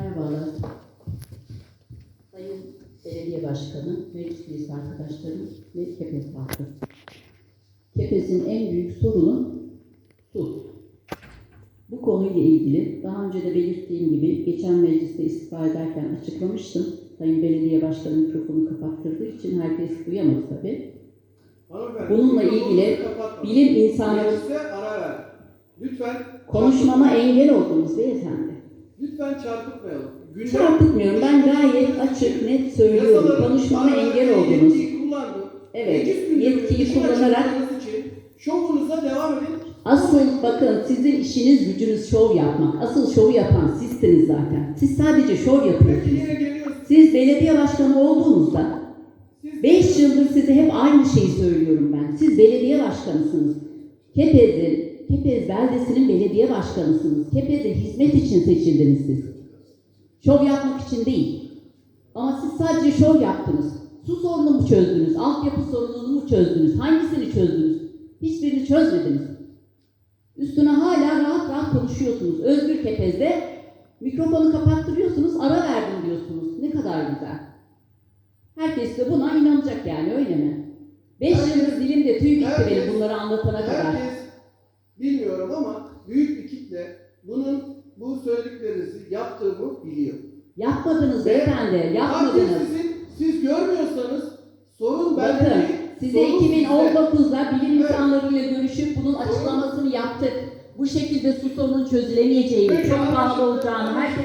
Merhabalar. Sayın Belediye Başkanı, Meclis arkadaşlarım ve Kepez halkı. Kepez'in en büyük sorunu su. Bu konuyla ilgili daha önce de belirttiğim gibi geçen mecliste istifa ederken açıklamıştım. Sayın Belediye Başkanı mikrofonu kapattırdığı için herkes duyamadı tabii. Bununla ilgili bilim insanları. Lütfen konuşmama engel oldunuz beyefendi. Lütfen çarpıtmayalım. Gündem, Çarpıtmıyorum. Ben gayet açık, net söylüyorum. Konuşmama engel oldunuz. Yetkiyi kullandım. Evet, yetkiyi kullanarak- için şovunuza devam edin. Asıl bakın sizin işiniz gücünüz şov yapmak. Asıl şovu yapan sizsiniz zaten. Siz sadece şov yapıyorsunuz. Siz belediye başkanı olduğunuzda Siz 5 yıldır size hep aynı şeyi söylüyorum ben. Siz belediye başkanısınız. Kepez'in, Kepez beldesinin belediye başkanısınız. Kepez'e hizmet için seçildiniz siz. Şov yapmak için değil. Ama siz sadece şov yaptınız. Su sorununu mu çözdünüz? Altyapı sorununu mu çözdünüz? Hangisini çözdünüz? Hiçbirini çözmediniz. Üstüne hala rahat rahat konuşuyorsunuz. Özgür Kepez'de mikrofonu kapattırıyorsunuz, ara verdim diyorsunuz. Ne kadar güzel. Herkes de buna inanacak yani öyle mi? Beş yıldır dilimde tüy bitti benim bunları anlatana kadar. herkes bilmiyorum ama büyük bir kitle bunun bu söylediklerinizi yaptığımı biliyor. Yapmadınız Ve beyefendi, yapmadınız. sizin, siz görmüyorsanız sorun bende Bakın, değil. size sorun sizde. 2019'da bilim Evet. insanlarıyla görüşüp bunun açıklamasını yaptık. Bu şekilde su sorunun çözülemeyeceğini, Peki, çok pahalı anlaşıldı. olacağını, herkes